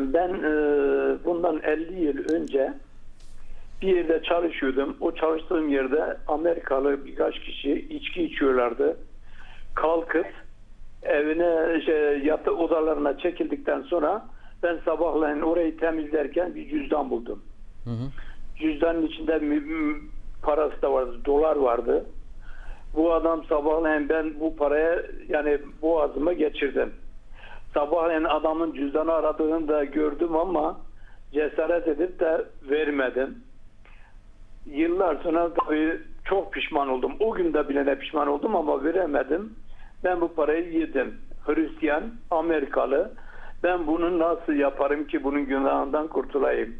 Ben e, bundan 50 yıl önce bir yerde çalışıyordum. O çalıştığım yerde Amerikalı birkaç kişi içki içiyorlardı. Kalkıp evine şey, yatı odalarına çekildikten sonra ben sabahleyin orayı temizlerken bir cüzdan buldum. Hı hı. Cüzdanın içinde parası da vardı, dolar vardı. Bu adam sabahleyin ben bu paraya yani boğazıma geçirdim. Sabahleyin adamın cüzdanı aradığını da gördüm ama cesaret edip de vermedim. Yıllar sonra tabii çok pişman oldum. O gün de bilene pişman oldum ama veremedim. Ben bu parayı yedim. Hristiyan, Amerikalı. Ben bunu nasıl yaparım ki bunun günahından kurtulayım?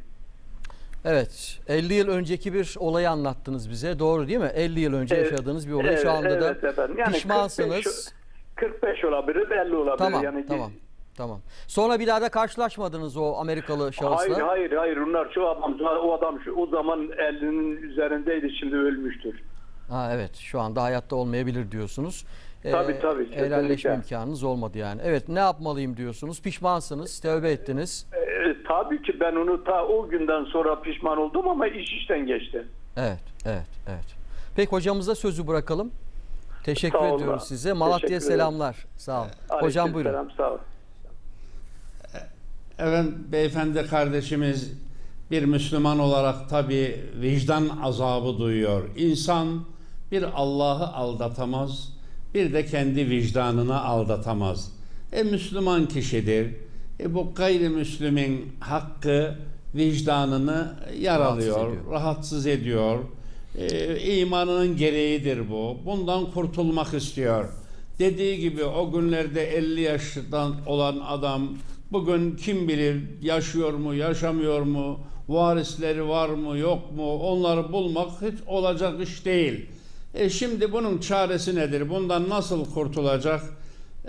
Evet, 50 yıl önceki bir olayı anlattınız bize. Doğru değil mi? 50 yıl önce Evet, yaşadığınız bir olay. evet, Şu anda evet da efendim. Yani pişmansınız. 45 olabilir, 50 olabilir. Tamam, yani tamam. Tamam. Sonra bir daha da karşılaşmadınız o Amerikalı şahısla. Hayır, hayır, hayır. Onlar şu adam, o adam şu, o zaman 50'nin üzerindeydi, şimdi ölmüştür. Ha evet, şu anda hayatta olmayabilir diyorsunuz. Ee, Tabii, tabii, Helalleşme kesinlikle. imkanınız olmadı yani. Evet, ne yapmalıyım diyorsunuz. Pişmansınız, tövbe ettiniz. Ee, tabii ki ben onu ta o günden sonra pişman oldum ama iş işten geçti. Evet, evet, evet. Peki hocamıza sözü bırakalım. Teşekkür Sağ olun. ediyoruz size. Malatya'ya selamlar. Sağ olun. Hocam buyurun. Aleykümselam, Sağ ol. Evet beyefendi kardeşimiz bir Müslüman olarak tabi vicdan azabı duyuyor. İnsan bir Allah'ı aldatamaz, bir de kendi vicdanını aldatamaz. E Müslüman kişidir. E bu gayrimüslimin hakkı vicdanını yaralıyor, Rahatsız rahatsız ediyor. E, imanının gereğidir bu. Bundan kurtulmak istiyor. Dediği gibi o günlerde 50 yaşından olan adam bugün kim bilir yaşıyor mu, yaşamıyor mu, varisleri var mı, yok mu onları bulmak hiç olacak iş değil. E şimdi bunun çaresi nedir? Bundan nasıl kurtulacak?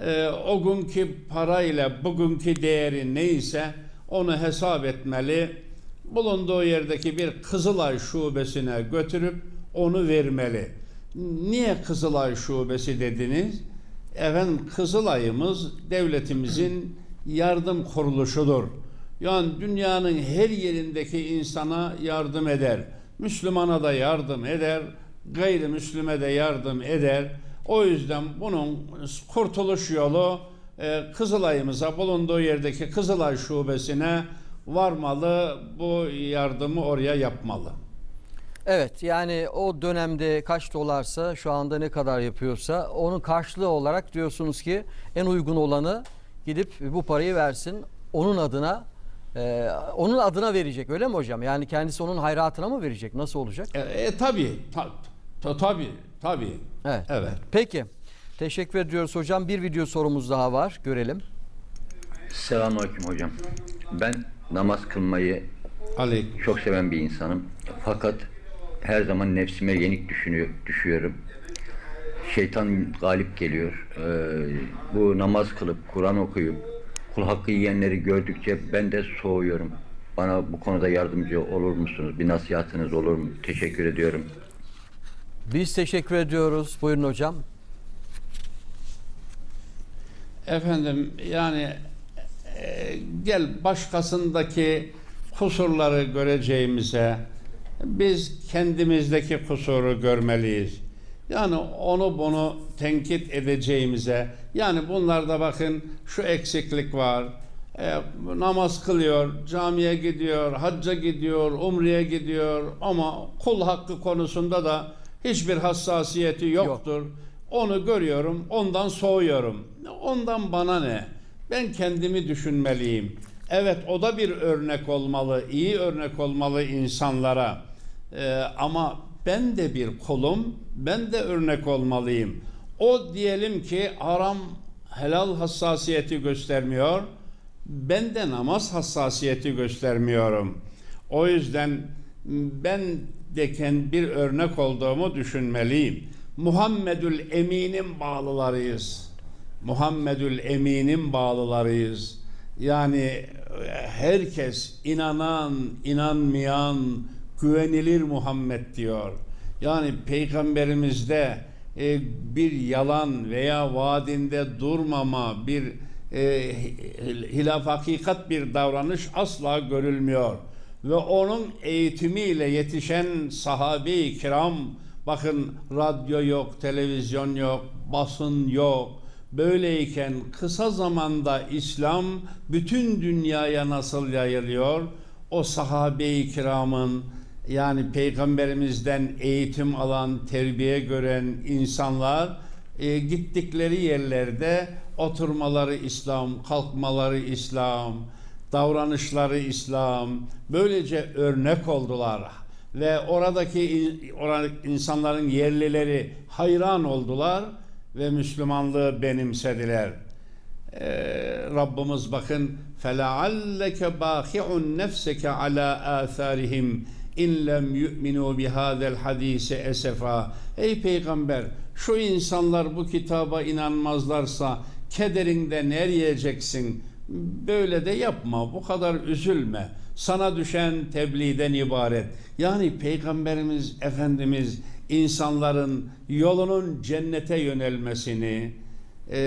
E, o günkü parayla bugünkü değeri neyse onu hesap etmeli. Bulunduğu yerdeki bir Kızılay şubesine götürüp onu vermeli. Niye Kızılay şubesi dediniz? Efendim Kızılay'ımız devletimizin yardım kuruluşudur. Yani dünyanın her yerindeki insana yardım eder. Müslümana da yardım eder, gayrimüslime de yardım eder. O yüzden bunun kurtuluş yolu e, Kızılay'ımıza bulunduğu yerdeki Kızılay şubesine varmalı, bu yardımı oraya yapmalı. Evet yani o dönemde kaç dolarsa şu anda ne kadar yapıyorsa onun karşılığı olarak diyorsunuz ki en uygun olanı gidip bu parayı versin onun adına e, onun adına verecek öyle mi hocam? Yani kendisi onun hayratına mı verecek? Nasıl olacak? E, e tabi, ta, ta, tabi, tabi. Evet. Evet. Peki. Teşekkür ediyoruz hocam. Bir video sorumuz daha var. Görelim. Selamünaleyküm hocam. Ben namaz kılmayı Aleyküm. çok seven bir insanım. Fakat her zaman nefsime yenik düşünüyor, düşüyorum. Şeytan galip geliyor. Ee, bu namaz kılıp, Kur'an okuyup, kul hakkı yiyenleri gördükçe ben de soğuyorum. Bana bu konuda yardımcı olur musunuz? Bir nasihatiniz olur mu? Teşekkür ediyorum. Biz teşekkür ediyoruz. Buyurun hocam. Efendim yani e, gel başkasındaki kusurları göreceğimize biz kendimizdeki kusuru görmeliyiz. Yani onu bunu tenkit edeceğimize yani bunlarda bakın şu eksiklik var. E, namaz kılıyor, camiye gidiyor, hacca gidiyor, umreye gidiyor ama kul hakkı konusunda da hiçbir hassasiyeti yoktur. Onu görüyorum, ondan soğuyorum. Ondan bana ne? Ben kendimi düşünmeliyim. Evet o da bir örnek olmalı, iyi örnek olmalı insanlara. Ee, ama ben de bir kulum, ben de örnek olmalıyım. O diyelim ki haram helal hassasiyeti göstermiyor. Ben de namaz hassasiyeti göstermiyorum. O yüzden ben de kendi bir örnek olduğumu düşünmeliyim. Muhammedül Emin'in bağlılarıyız. Muhammedül Emin'in bağlılarıyız. Yani e, herkes inanan, inanmayan, güvenilir Muhammed diyor. Yani peygamberimizde e, bir yalan veya vaadinde durmama, bir e, hilaf hakikat bir davranış asla görülmüyor. Ve onun eğitimiyle yetişen sahabe-i kiram bakın radyo yok, televizyon yok, basın yok. Böyleyken kısa zamanda İslam bütün dünyaya nasıl yayılıyor? O sahabe-i kiramın yani peygamberimizden eğitim alan, terbiye gören insanlar e, gittikleri yerlerde oturmaları İslam, kalkmaları İslam, davranışları İslam. Böylece örnek oldular ve oradaki oradaki insanların yerlileri hayran oldular ve Müslümanlığı benimsediler. Ee, Rabbimiz bakın فَلَعَلَّكَ بَاخِعُ نَفْسَكَ عَلَى آثَارِهِمْ in lem yu'minu bihadel hadise esefa. Ey peygamber şu insanlar bu kitaba inanmazlarsa kederinden eriyeceksin. Böyle de yapma. Bu kadar üzülme. Sana düşen tebliğden ibaret. Yani peygamberimiz efendimiz insanların yolunun cennete yönelmesini e,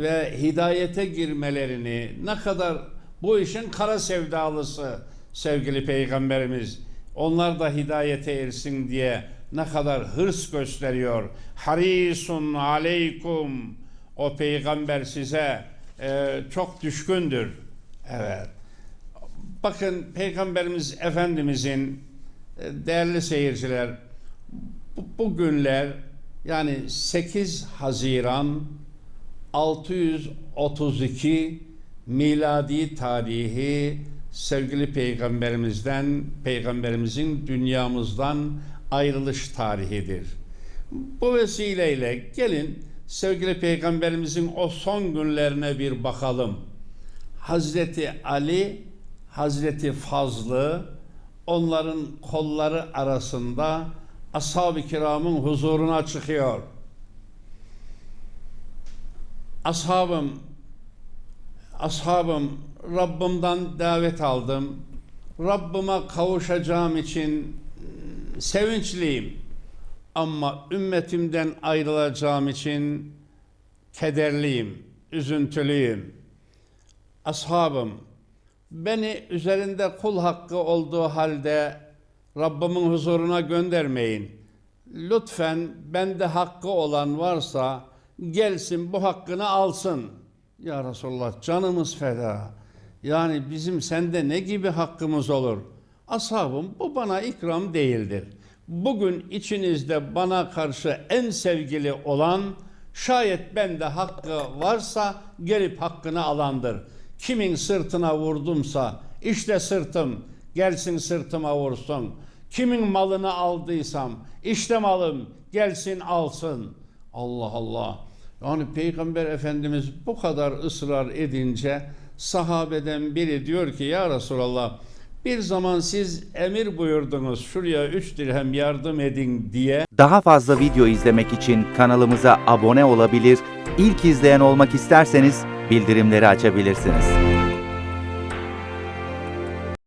ve hidayete girmelerini ne kadar bu işin kara sevdalısı sevgili peygamberimiz onlar da hidayete ersin diye ne kadar hırs gösteriyor. Harisun aleykum o peygamber size e, çok düşkündür. Evet. Bakın peygamberimiz efendimizin e, değerli seyirciler bu, bu günler yani 8 Haziran 632 miladi tarihi sevgili peygamberimizden peygamberimizin dünyamızdan ayrılış tarihidir. Bu vesileyle gelin sevgili peygamberimizin o son günlerine bir bakalım. Hazreti Ali, Hazreti Fazlı onların kolları arasında ashab-ı kiramın huzuruna çıkıyor. Ashabım, ashabım Rabbimden davet aldım. Rabbime kavuşacağım için sevinçliyim. Ama ümmetimden ayrılacağım için kederliyim, üzüntülüyüm. Ashabım, beni üzerinde kul hakkı olduğu halde Rabbimin huzuruna göndermeyin. Lütfen bende hakkı olan varsa gelsin bu hakkını alsın. Ya Resulullah canımız feda. Yani bizim sende ne gibi hakkımız olur? Ashabım bu bana ikram değildir. Bugün içinizde bana karşı en sevgili olan şayet bende hakkı varsa gelip hakkını alandır. Kimin sırtına vurdumsa işte sırtım gelsin sırtıma vursun. Kimin malını aldıysam işte malım gelsin alsın. Allah Allah. Yani Peygamber Efendimiz bu kadar ısrar edince sahabeden biri diyor ki ya Resulallah bir zaman siz emir buyurdunuz şuraya üç dirhem yardım edin diye. Daha fazla video izlemek için kanalımıza abone olabilir, ilk izleyen olmak isterseniz bildirimleri açabilirsiniz.